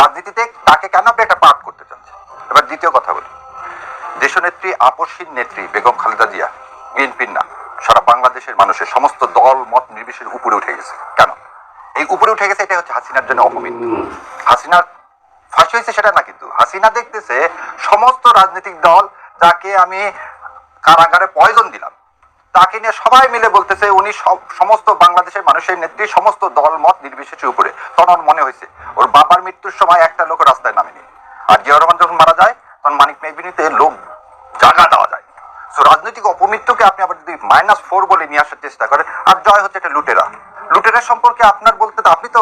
রাজনীতিতে তাকে কেন একটা পাঠ করতে চাচ্ছেন? এবার দ্বিতীয় কথা বলি। দেশনেত্রী আপসীন নেত্রী বেগম খালেদা জিয়া, বিএনপির না সারা বাংলাদেশের মানুষের সমস্ত দল, মত নির্বিশেষে উপরে উঠে গেছে। কেন? এই উপরে উঠে গেছে এটা হচ্ছে হাসিনার জন্য অপমৃত্যু হাসিনার ফাঁসি হয়েছে সেটা না কিন্তু। হাসিনা দেখতেছে সমস্ত রাজনৈতিক দল যাকে আমি কারাগারে পয়জন দিলাম। তাকে নিয়ে সবাই মিলে বলতেছে, উনি সমস্ত বাংলাদেশের মানুষের নেত্রী, সমস্ত দল মত নির্বিশেষে উপরে। তখন মনে হয়েছে, ওর বাবার মৃত্যুর সময় একটা লোক রাস্তায় নামেনি। আর জিয়া রহমান যখন মারা যায়, তখন মানিক মেহবিনীতে লোক, জায়গা দেওয়া যায়। সো রাজনৈতিক অপমৃত্যুকে আপনি আবার যদি মাইনাস ফোর বলে নিয়ে আসার চেষ্টা করেন, আর জয় হচ্ছে একটা লুটেরা। লুটেরা সম্পর্কে আপনার বলতে তো আপনি তো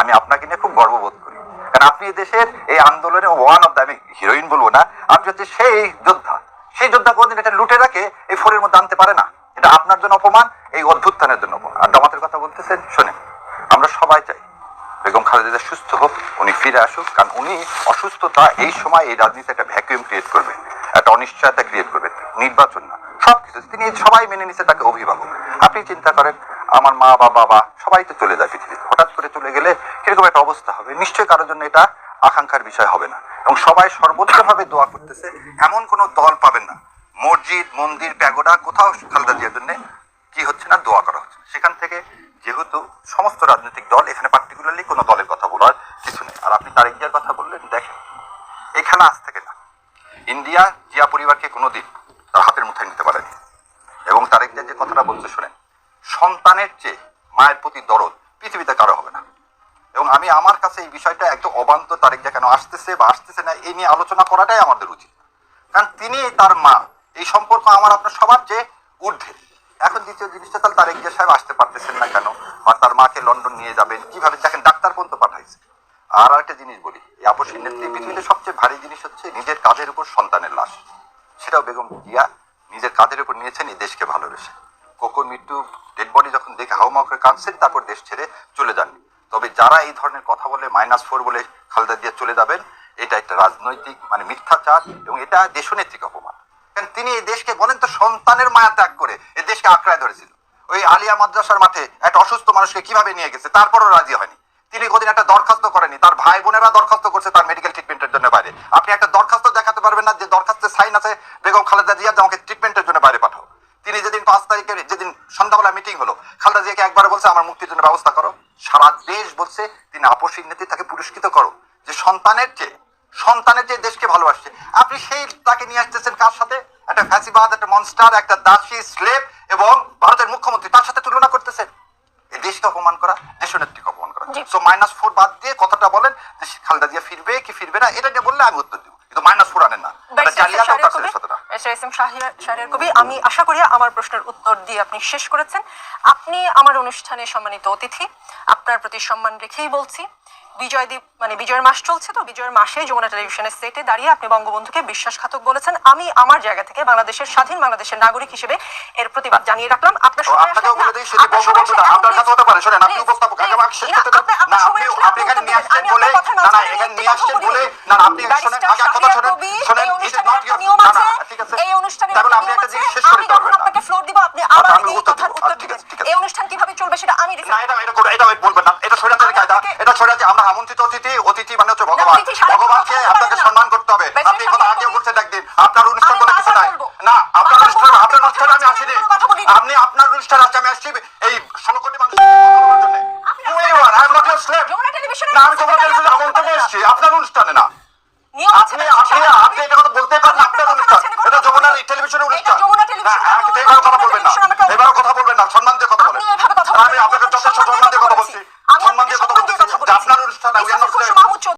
আমি আপনাকে নিয়ে খুব গর্ববোধ করি। কারণ আপনি দেশের এই আন্দোলনে ওয়ান অফ দ্য আমি হিরোইন বলব না, আপনি হচ্ছে সেই যোদ্ধা। সেই যোদ্ধা কোনদিন এটা লুটেরাকে এই ফোরের মধ্যে আনতে পারে না। এটা আপনার জন্য অপমান, এই অভ্যুত্থানের জন্য অপমান। আর জামাতের কথা বলতেছেন, শোনেন, আমরা সবাই চাই বেগম খালেদা সুস্থ হোক, উনি ফিরে আসুক, কারণ উনি অসুস্থতা এই সময় এই রাজনীতি একটা ভ্যাকুয়াম ক্রিয়েট করবে, একটা অনিশ্চয়তা ক্রিয়েট করবে, নির্বাচন না, সবকিছু। তিনি সবাই মেনে নিছে তাকে অভিভাবক। আপনি চিন্তা করেন, আমার মা বা বাবা সবাই তো চলে যায় পৃথিবীতে। হঠাৎ করে চলে গেলে কীরকম একটা অবস্থা হবে? নিশ্চয়ই কারোর জন্য এটা আকাঙ্ক্ষার বিষয় হবে না। এবং সবাই সর্বোচ্চভাবে দোয়া করতেছে, এমন কোনো দল পাবেন না। মসজিদ, মন্দির, প্যাগোডা কোথাও খালেদা জিয়ার জন্য কি হচ্ছে না দোয়া করা হচ্ছে। সেখান থেকে যেহেতু সমস্ত রাজনৈতিক দল, এখানে পার্টিকুলারলি কোনো দলের কথা বলার কিছু নেই। আর আপনি তারেক জিয়ার কথা বললেন, দেখেন, এখানে আজ থেকে না, ইন্ডিয়া জিয়া পরিবারকে কোনোদিন তার হাতের মুঠোয় নিতে পারেনি। এবং তারেক জিয়া যে কথাটা বলছে, শোনেন, সন্তানের চেয়ে মায়ের প্রতি দরদ পৃথিবীতে কারও হবে না। এবং আমি আমার কাছে এই বিষয়টা একদম অবান্ত তারেক জিয়া কেন আসতেছে বা আসতেছে না, এই নিয়ে আলোচনা করাটাই আমাদের উচিত। কারণ তিনি তার মা এই সম্পর্ক আমার, আপনার সবার যে ঊর্ধ্বে। এখন দ্বিতীয় জিনিসটা, তাহলে তারেক জিয়া সাহেব আসতে পারতেছেন না কেন? আর তার মাকে লন্ডন নিয়ে যাবেন, কীভাবে? দেখেন, ডাক্তার পর্যন্ত পাঠাইছে। আর একটা জিনিস বলি, এই আপসীর নেত্রী পৃথিবীতে সবচেয়ে ভারী জিনিস হচ্ছে নিজের কাঁধের উপর সন্তানের লাশ। সেটাও বেগম জিয়া নিজের কাঁধের উপর নিয়েছেন, এই দেশকে ভালোবেসে। কোকোর মৃত্যু ডেড বডি যখন দেখে হাউমাউ করে কাঁদছেন তারপর দেশ ছেড়ে চলে যাননি তবে যারা এই ধরনের কথা বলে মাইনাস ফোর বলে খালেদা দিয়ে চলে যাবেন, এটা একটা রাজনৈতিক মানে মিথ্যাচার, এবং এটা দেশনেত্রীকে তিনি এই দেশকে বলেন তো, সন্তানের মায়া ত্যাগ করে এই দেশকে আঁকড়ায় ধরেছিল। ওই আলিয়া মাদ্রাসার মাঠে একটা অসুস্থ মানুষকে কীভাবে নিয়ে গেছে, তারপরও রাজি হয়নি। তিনি কোদিন একটা দরখাস্ত করেনি, তার ভাই বোনেরা দরখাস্ত করছে তার মেডিকেল ট্রিটমেন্টের জন্য বাইরে। আপনি একটা দরখাস্ত দেখাতে পারবেন না যে দরখাস্তের সাইন আছে, বেগম খালেদা জিয়া আমাকে ট্রিটমেন্টের জন্য বাইরে পাঠাও। তিনি যেদিন পাঁচ তারিখে যেদিন সন্ধ্যাবেলা মিটিং হলো, খালেদা জিয়াকে একবার বলছে, আমার মুক্তির জন্য ব্যবস্থা করো। সারা দেশ বলছে, তিনি আপসিক নীতি তাকে পুরস্কৃত করো। যে সন্তানের চেয়ে, সন্তানের যে দেশকে ভালোবাসছে। আপনি সেই তাকে নিয়ে আসতেছেন কার সাথে? একটা ফ্যাসিবাদ একটা মনস্টার একটা দাসী স্লেভ এবং ভারতের মুখ্যমন্ত্রী তার সাথে তুলনা করতেছেন এই দেশকে অপমান করা দেশনেত্রীকে অপমান করা। সো মাইনাস ফোর বাদ দিয়ে কথাটা বলেন যে খালেদা জিয়া ফিরবে কি ফিরবে না এটা নিয়ে বললে আমি উত্তর দিব। কিন্তু মাইনাস ফোর আনেন না। আমি আশা করি আমার প্রশ্নের উত্তর দিয়ে আপনি শেষ করেছেন। আপনি আমার অনুষ্ঠানে সম্মানিত অতিথি আপনার প্রতি সম্মান রেখেই বলছি। বিজয় দ্বীপ মানে বিজয়ের মাস চলছে তো? বিজয়ের মাসে যমুনা টেলিভিশনের সেটে দাঁড়িয়ে আপনি বঙ্গবন্ধুকে বিশ্বাসঘাতক বলেছেন। আমি আমার জায়গা থেকে বাংলাদেশের স্বাধীন বাংলাদেশের নাগরিক হিসেবে এর প্রতিবাদ জানিয়ে রাখলাম। আপনার আপনাকেও বলে দিই সেটি আপনার বঙ্গবন্ধু না। আপনার কাছে হতে পারে। শোনেন আপনি উপস্থাপক আগে আমাকে শেষ করতে দেন না আপনি আপনি এখানে নিয়ে আসছেন বলে না না এখানে নিয়ে কথা আসছেন বলে না না, আপনি ব্যারিস্টার আগে কথা শাহরিয়ার শোনেন কবি, শোনেন এই it is অনুষ্ঠানের not একটা your- নিয়ম না, আছে, না, ঠিক আছে। এই অনুষ্ঠানের তাহলে একটা আপনি নিয়ম একটা আছে, জিনিস শেষ আমি করতে যখন পারবেন না। আপনাকে ফ্লোর দিব আপনি আচ্ছা, আবার আমি এই উত্তর কথার দেব। উত্তর আচ্ছা, ঠিক দিবেন আছে, ঠিক আছে। এই অনুষ্ঠান কীভাবে চলবে সেটা আমি না decide এটা এটা করে এটা বলবেন না এটা সৈরাচারের কায়দা আপনাকে- এটা সৈরাচার আমরা আমন্ত্রিত অতিথি অতিথি মানে হচ্ছে ভগবান। ভগবানকে আপনাকে সম্মান করতে হবে। আপনি কথা আগে আগেও বলছেন একদিন আপনার অনুষ্ঠান বলে কিছু নাই। না আপনার অনুষ্ঠান। আপনার অনুষ্ঠানে আমি আসিনি। আপনি আপনার অনুষ্ঠানে আজকে আমি আসছি এই ষোলো কোটি মানুষের জন্য। আমি কোনো টেলিভিশনে আমন্ত্রণে এসেছি আপনার অনুষ্ঠানে না।